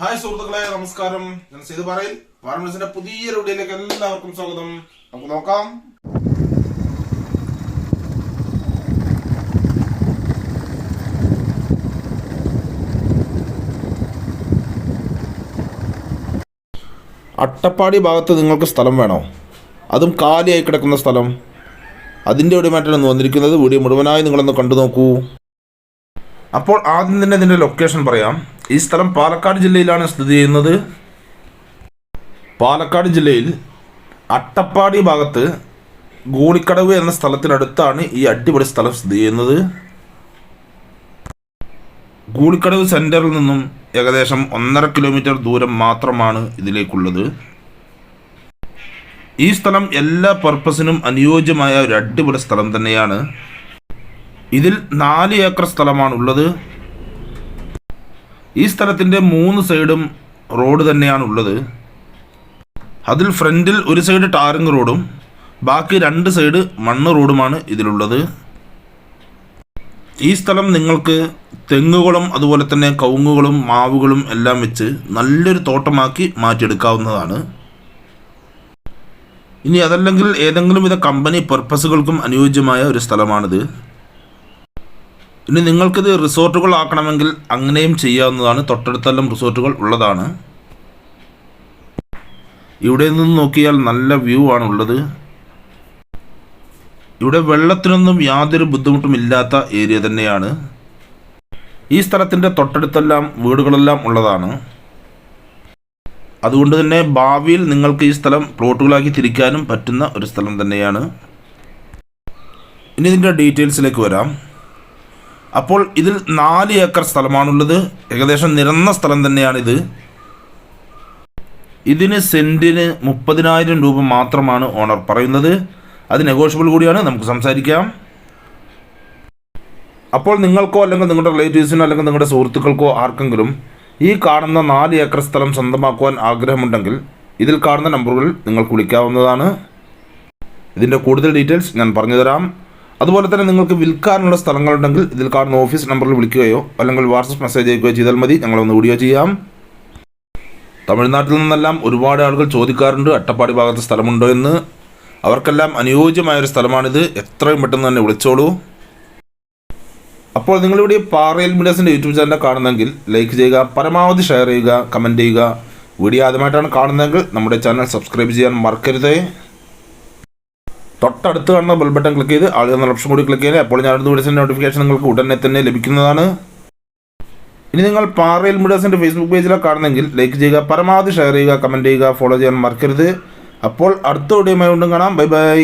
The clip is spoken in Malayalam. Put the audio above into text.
ഹായ് സുഹൃത്തുക്കളെ നമസ്കാരം. ഞാൻ സേതു പറയിൽ. വാരണസിന്റെ പുതിയ വീഡിയോയിലേക്ക് എല്ലാവർക്കും സ്വാഗതം. നമുക്ക് നോക്കാം. അട്ടപ്പാടി ഭാഗത്ത് നിങ്ങൾക്ക് സ്ഥലം വേണോ? അതും കാലിയായി കിടക്കുന്ന സ്ഥലം. അതിന്റെ ഒടിമാറ്റാണ് വന്നിരിക്കുന്നത്. വീഡിയോ മുഴുവനായി നിങ്ങളൊന്ന് കണ്ടു നോക്കൂ. അപ്പോൾ ആദ്യം തന്നെ ഇതിന്റെ ലൊക്കേഷൻ പറയാം. ഈ സ്ഥലം പാലക്കാട് ജില്ലയിലാണ് സ്ഥിതി ചെയ്യുന്നത്. പാലക്കാട് ജില്ലയിൽ അട്ടപ്പാടി ഭാഗത്ത് ഗൂളിക്കടവ് എന്ന സ്ഥലത്തിനടുത്താണ് ഈ അടിപൊളി സ്ഥലം സ്ഥിതി ചെയ്യുന്നത്. ഗൂളിക്കടവ് സെന്ററിൽ നിന്നും ഏകദേശം ഒന്നര കിലോമീറ്റർ ദൂരം മാത്രമാണ് ഇതിലേക്കുള്ളത്. ഈ സ്ഥലം എല്ലാ പർപ്പസിനും അനുയോജ്യമായ ഒരു അടിപൊളി സ്ഥലം തന്നെയാണ്. ഇതിൽ നാല് ഏക്കർ സ്ഥലമാണ് ഉള്ളത് ഈ സ്ഥലത്തിന്റെ മൂന്ന് സൈഡും റോഡ് തന്നെയാണ് ഉള്ളത് അതിൽ ഫ്രണ്ടിൽ ഒരു സൈഡ് ടാറിങ് റോഡും ബാക്കി രണ്ട് സൈഡ് മണ്ണ് റോഡുമാണ് ഇതിലുള്ളത്. ഈ സ്ഥലം നിങ്ങൾക്ക് തെങ്ങുകളും അതുപോലെ തന്നെ കവുങ്ങുകളും മാവുകളും എല്ലാം വെച്ച് നല്ലൊരു തോട്ടമാക്കി മാറ്റിയെടുക്കാവുന്നതാണ്. ഇനി അതല്ലെങ്കിൽ ഏതെങ്കിലും വിധ കമ്പനി പർപ്പസുകൾക്കും അനുയോജ്യമായ ഒരു സ്ഥലമാണിത്. ഇനി നിങ്ങൾക്കിത് റിസോർട്ടുകൾ ആക്കണമെങ്കിൽ അങ്ങനെയും ചെയ്യാവുന്നതാണ്. തൊട്ടടുത്തെല്ലാം റിസോർട്ടുകൾ ഉള്ളതാണ്. ഇവിടെ നിന്ന് നോക്കിയാൽ നല്ല വ്യൂ ആണുള്ളത് ഇവിടെ വെള്ളത്തിനൊന്നും യാതൊരു ബുദ്ധിമുട്ടും ഇല്ലാത്ത ഏരിയ തന്നെയാണ്. ഈ സ്ഥലത്തിന്റെ തൊട്ടടുത്തെല്ലാം വീടുകളെല്ലാം ഉള്ളതാണ്. അതുകൊണ്ട് തന്നെ ഭാവിയിൽ നിങ്ങൾക്ക് ഈ സ്ഥലം പ്ലോട്ടുകളാക്കി തിരിക്കാനും പറ്റുന്ന ഒരു സ്ഥലം തന്നെയാണ്. ഇനി ഇതിന്റെ ഡീറ്റെയിൽസിലേക്ക് വരാം. അപ്പോൾ ഇതിൽ നാല് ഏക്കർ സ്ഥലമാണുള്ളത്. ഏകദേശം നിരന്ന സ്ഥലം തന്നെയാണിത്. ഇതിന് സെന്റിന് മുപ്പതിനായിരം രൂപ മാത്രമാണ് ഓണർ പറയുന്നത്. അത് നെഗോഷ്യബിൾ കൂടിയാണ്. നമുക്ക് സംസാരിക്കാം. അപ്പോൾ നിങ്ങൾക്കോ അല്ലെങ്കിൽ നിങ്ങളുടെ റിലേറ്റീവ്സിനോ അല്ലെങ്കിൽ നിങ്ങളുടെ സുഹൃത്തുക്കൾക്കോ ആർക്കെങ്കിലും ഈ കാണുന്ന നാല് ഏക്കർ സ്ഥലം സ്വന്തമാക്കുവാൻ ആഗ്രഹമുണ്ടെങ്കിൽ ഇതിൽ കാണുന്ന നമ്പറുകൾ നിങ്ങൾക്ക് വിളിക്കാവുന്നതാണ്. ഇതിന്റെ കൂടുതൽ ഡീറ്റെയിൽസ് ഞാൻ പറഞ്ഞുതരാം. അതുപോലെ തന്നെ നിങ്ങൾക്ക് വിൽക്കാനുള്ള സ്ഥലങ്ങളുണ്ടെങ്കിൽ ഇതിൽ കാണുന്ന ഓഫീസ് നമ്പറിൽ വിളിക്കുകയോ അല്ലെങ്കിൽ വാട്സപ്പ് മെസ്സേജ് അയക്കുകയോ ചെയ്താൽ മതി. ഞങ്ങളൊന്ന് വീഡിയോ ചെയ്യാം. തമിഴ്നാട്ടിൽ നിന്നെല്ലാം ഒരുപാട് ആളുകൾ ചോദിക്കാറുണ്ട് അട്ടപ്പാടി ഭാഗത്ത് സ്ഥലമുണ്ടോ എന്ന്. അവർക്കെല്ലാം അനുയോജ്യമായ ഒരു സ്ഥലമാണിത്. എത്രയും പെട്ടെന്ന് തന്നെ വിളിച്ചോളൂ. അപ്പോൾ നിങ്ങളിവിടെ പാറയിൽ മീഡിയാസിന്റെ യൂട്യൂബ് ചാനൽ കാണുന്നെങ്കിൽ ലൈക്ക് ചെയ്യുക പരമാവധി ഷെയർ ചെയ്യുക കമന്റ് ചെയ്യുക. വീഡിയോ ആദ്യമായിട്ടാണ് കാണുന്നതെങ്കിൽ നമ്മുടെ ചാനൽ സബ്സ്ക്രൈബ് ചെയ്യാൻ മറക്കരുതേ. തൊട്ടടുത്ത് കാണുന്ന ബെൽ ബട്ടൺ ക്ലിക്ക് ചെയ്ത് ആളുകൾ എന്ന ഓപ്ഷൻ കൂടി ക്ലിക്ക് ചെയ്യുക. അപ്പോൾ ഞാനൊരു വീഡിയോസിന്റെ നോട്ടിഫിക്കേഷൻ നിങ്ങൾക്ക് ഉടനെ തന്നെ ലഭിക്കുന്നതാണ്. ഇനി നിങ്ങൾ പാറയിൽ മീഡിയാസിന്റെ ഫേസ്ബുക്ക് പേജിലാണ് കാണുന്നെങ്കിൽ ലൈക്ക് ചെയ്യുക പരമാവധി ഷെയർ ചെയ്യുക കമന്റ് ചെയ്യുക ഫോളോ ചെയ്യാൻ മറക്കരുത്. അപ്പോൾ അടുത്ത വീഡിയോയുമായി വീണ്ടും കാണാം. Bye bye